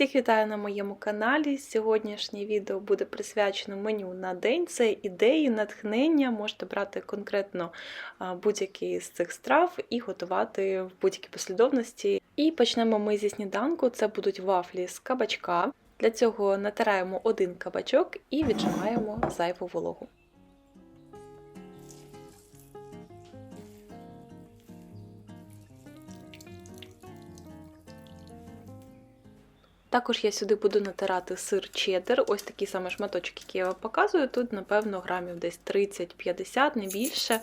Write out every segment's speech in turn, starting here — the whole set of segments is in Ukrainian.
Всіх вітаю на моєму каналі. Сьогоднішнє відео буде присвячено меню на день. Це ідеї, натхнення. Можете брати конкретно будь-які з цих страв і готувати в будь-якій послідовності. І почнемо ми зі сніданку. Це будуть вафлі з кабачка. Для цього натираємо один кабачок і віджимаємо зайву вологу. Також я сюди буду натирати сир чеддер, ось такий саме шматочок, який я вам показую. Тут, напевно, грамів десь 30-50, не більше.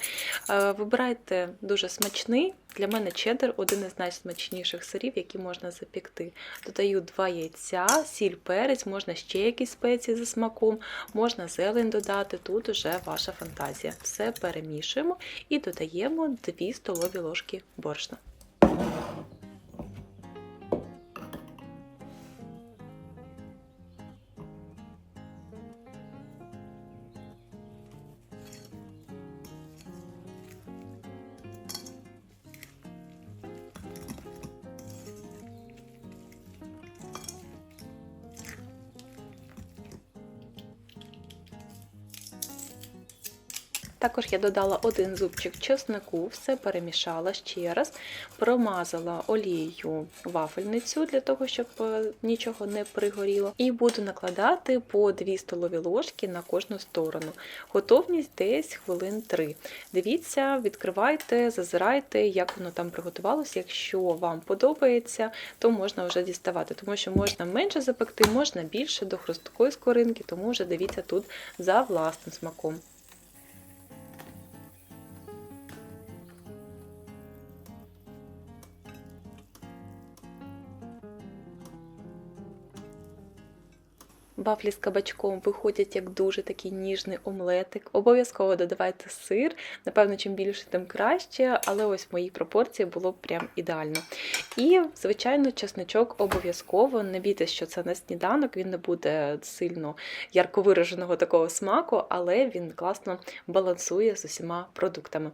Е, вибирайте дуже смачний. Для мене чеддер один із найсмачніших сирів, які можна запікти. Додаю 2 яйця, сіль, перець, можна ще якісь спеції за смаком, можна зелень додати, тут уже ваша фантазія. Все перемішуємо і додаємо 2 столові ложки борошна. Також я додала один зубчик чеснику, все перемішала ще раз, промазала олією вафельницю для того, щоб е, нічого не пригоріло. І буду накладати по 2 столові ложки на кожну сторону. Готовність десь хвилин 3. Дивіться, відкривайте, зазирайте, як воно там приготувалося. Якщо вам подобається, то можна вже діставати, тому що можна менше запекти, можна більше до хрусткої скоринки, тому вже дивіться тут за власним смаком. Вафлі з кабачком виходять як дуже такий ніжний омлетик. Обов'язково додавайте сир. Напевно, чим більше, тим краще, але ось в моїй пропорції було прям ідеально. І, звичайно, чесничок обов'язково. Не бійтесь, що це на сніданок, він не буде сильно ярко вираженого такого смаку, але він класно балансує з усіма продуктами.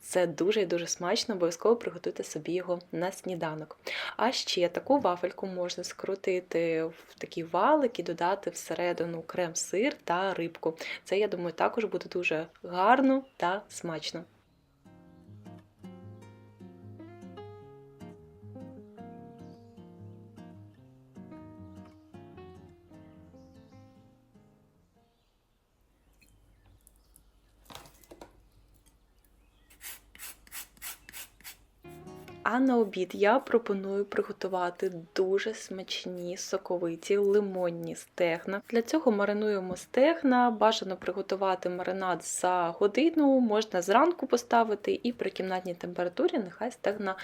Це дуже і дуже смачно, обов'язково приготуйте собі його на сніданок. А ще таку вафельку можна скрутити в такий валик і додати всередину крем-сир та рибку. Це, я думаю, також буде дуже гарно та смачно. А на обід я пропоную приготувати дуже смачні соковиті лимонні стегна. Для цього маринуємо стегна, бажано приготувати маринад за годину, можна зранку поставити, і при кімнатній температурі нехай стегна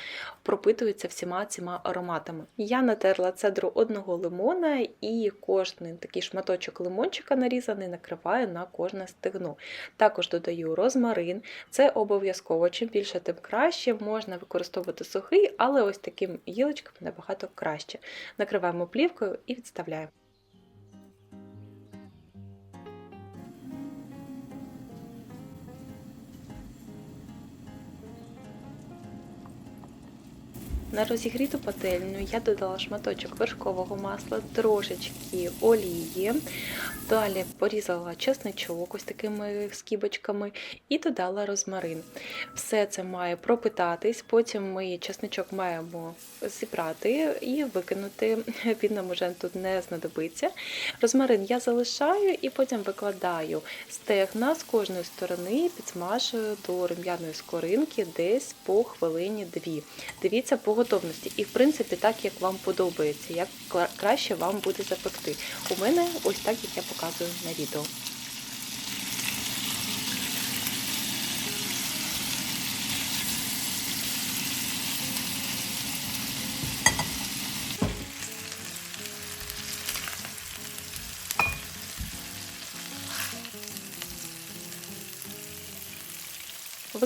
пропитуються всіма цими ароматами. Я натерла цедру одного лимона і кожний такий шматочок лимончика нарізаний накриваю на кожне стегно. Також додаю розмарин, це обов'язково, чим більше, тим краще, можна використовувати сухий, але ось таким гілочком набагато краще. Накриваємо плівкою і відставляємо. На розігріту пательню я додала шматочок вершкового масла, трошечки олії, далі порізала чесничок ось такими скібочками і додала розмарин. Все це має пропитатись, потім ми чесничок маємо зібрати і викинути, він нам уже тут не знадобиться. Розмарин я залишаю і потім викладаю стегна з кожної сторони, підсмажую до рум'яної скоринки десь по хвилині дві. Дивіться по готовності. І, в принципі, так, як вам подобається, як краще вам буде запекти. У мене ось так, як я показую на відео.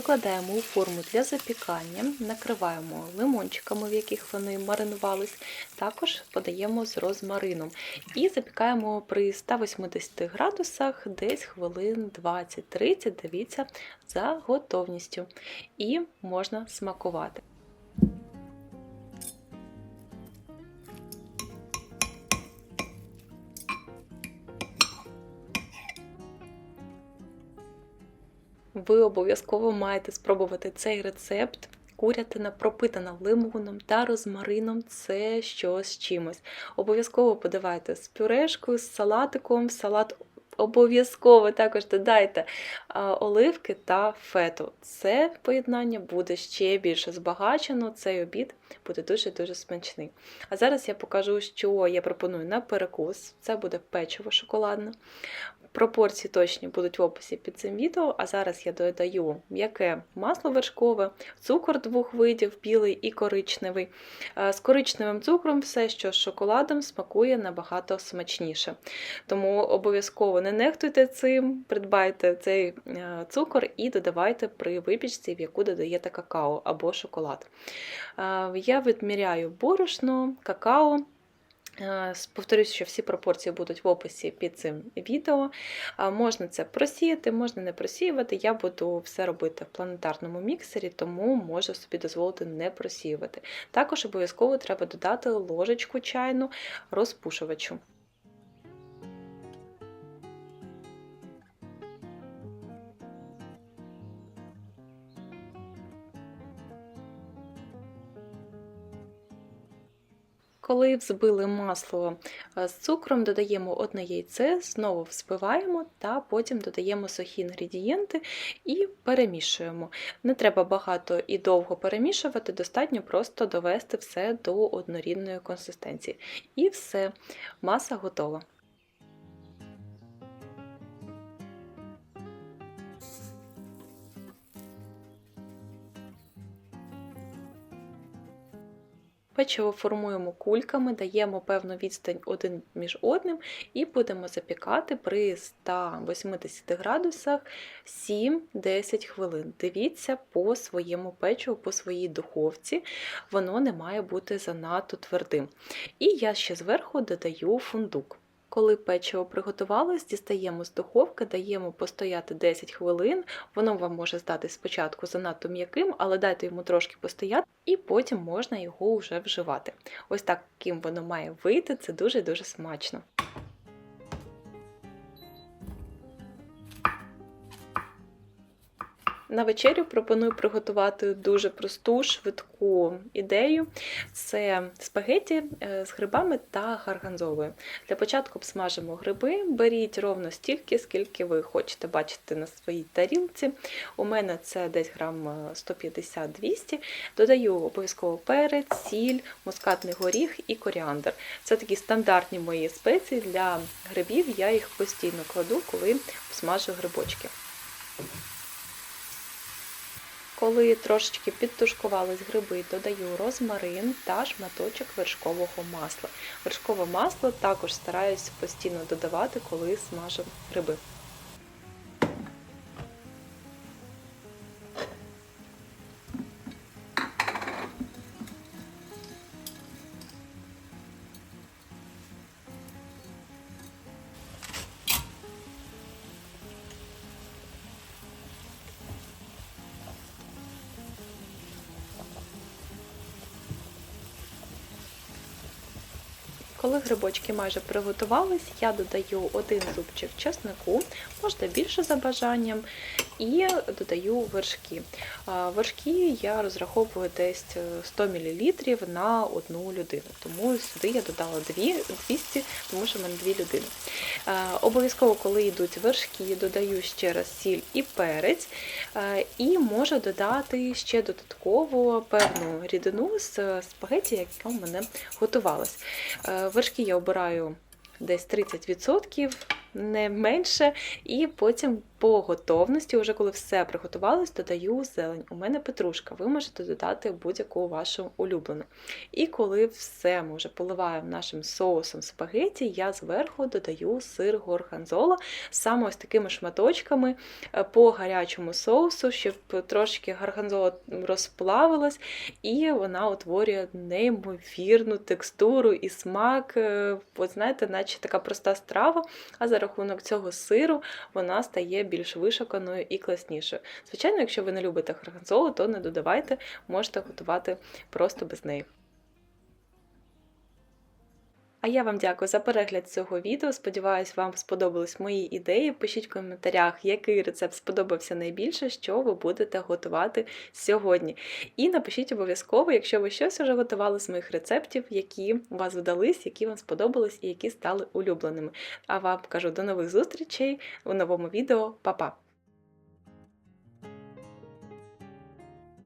Викладаємо у форму для запікання, накриваємо лимончиками, в яких вони маринувались, також подаємо з розмарином. І запікаємо при 180 градусах десь хвилин 20-30, дивіться, за готовністю. І можна смакувати. Ви обов'язково маєте спробувати цей рецепт. Курятина пропитана лимоном та розмарином це щось чимось. Обов'язково подавайте з пюрешкою, з салатиком, салат обов'язково також додайте оливки та фету. Це поєднання буде ще більше збагачено. Цей обід буде дуже-дуже смачний. А зараз я покажу, що я пропоную на перекус. Це буде печиво шоколадне. Пропорції точні будуть в описі під цим відео, а зараз я додаю м'яке масло вершкове, цукор двох видів, білий і коричневий. Е, З коричневим цукром все, що з шоколадом, смакує набагато смачніше. Тому обов'язково не нехтуйте цим, придбайте цей е, цукор і додавайте при випічці, в яку додаєте какао або шоколад. Е, Я відміряю борошно, какао. Е, Повторюсь, що всі пропорції будуть в описі під цим відео. Можна це просіяти, можна не просіювати. Я буду все робити в планетарному міксері, тому можу собі дозволити не просіювати. Також обов'язково треба додати ложечку чайну розпушувачу. Коли взбили масло е, з цукром, додаємо одне яйце, знову взбиваємо та потім додаємо сухі інгредієнти і перемішуємо. Не треба багато і довго перемішувати, достатньо просто довести все до однорідної консистенції. І все, маса готова. Печиво формуємо кульками, даємо певну відстань один між одним і будемо запікати при 180 градусах 7-10 хвилин. Дивіться по своєму печиву, по своїй духовці, воно не має бути занадто твердим. І я ще зверху додаю фундук. Коли печиво приготувалось, дістаємо з духовки, даємо постояти 10 хвилин. Воно вам може здати спочатку занадто м'яким, але дайте йому трошки постояти, і потім можна його вже вживати. Ось таким воно має вийти, це дуже-дуже смачно. На вечерю пропоную приготувати дуже просту, швидку ідею. Це спагеті з грибами та гарганзовою. Для початку обсмажимо гриби, беріть ровно стільки, скільки ви хочете бачити на своїй тарілці. У мене це десь грам 150-200. Додаю обов'язково перець, сіль, мускатний горіх і коріандр. Це такі стандартні мої спеції для грибів, я їх постійно кладу, коли обсмажую грибочки. Коли трошечки підтушкувались гриби, додаю розмарин та шматочок вершкового масла. Вершкове масло також стараюсь постійно додавати, коли смажу гриби. Коли грибочки майже приготувались, я додаю один зубчик чеснику, можна більше за бажанням, і додаю вершки. Вершки я розраховую десь 100 мл на одну людину, тому сюди я додала 200, тому що в мене дві людини. Обов'язково, коли йдуть вершки, додаю ще раз сіль і перець, і можу додати ще додатково певну рідину з спагеті, яка в мене готувалась. Вершки я обираю десь 30%, не менше, і потім по готовності, вже коли все приготувалось, додаю зелень. У мене петрушка, ви можете додати будь-яку вашу улюблену. І коли все ми вже поливаємо нашим соусом спагеті, я зверху додаю сир горганзола саме ось такими шматочками по гарячому соусу, щоб трошки гарганзола розплавилась, і вона утворює неймовірну текстуру і смак. От знаєте, наче така проста страва, а за рахунок цього сиру вона стає більш вишуканою і класнішою. Звичайно, якщо ви не любите гарганзолу, то не додавайте, можете готувати просто без неї. А я вам дякую за перегляд цього відео. Сподіваюсь, вам сподобались мої ідеї. Пишіть в коментарях, який рецепт сподобався найбільше, що ви будете готувати сьогодні. І напишіть обов'язково, якщо ви щось вже готували з моїх рецептів, які вас вдались, які вам сподобались і які стали улюбленими. А вам кажу до нових зустрічей у новому відео. Па-па!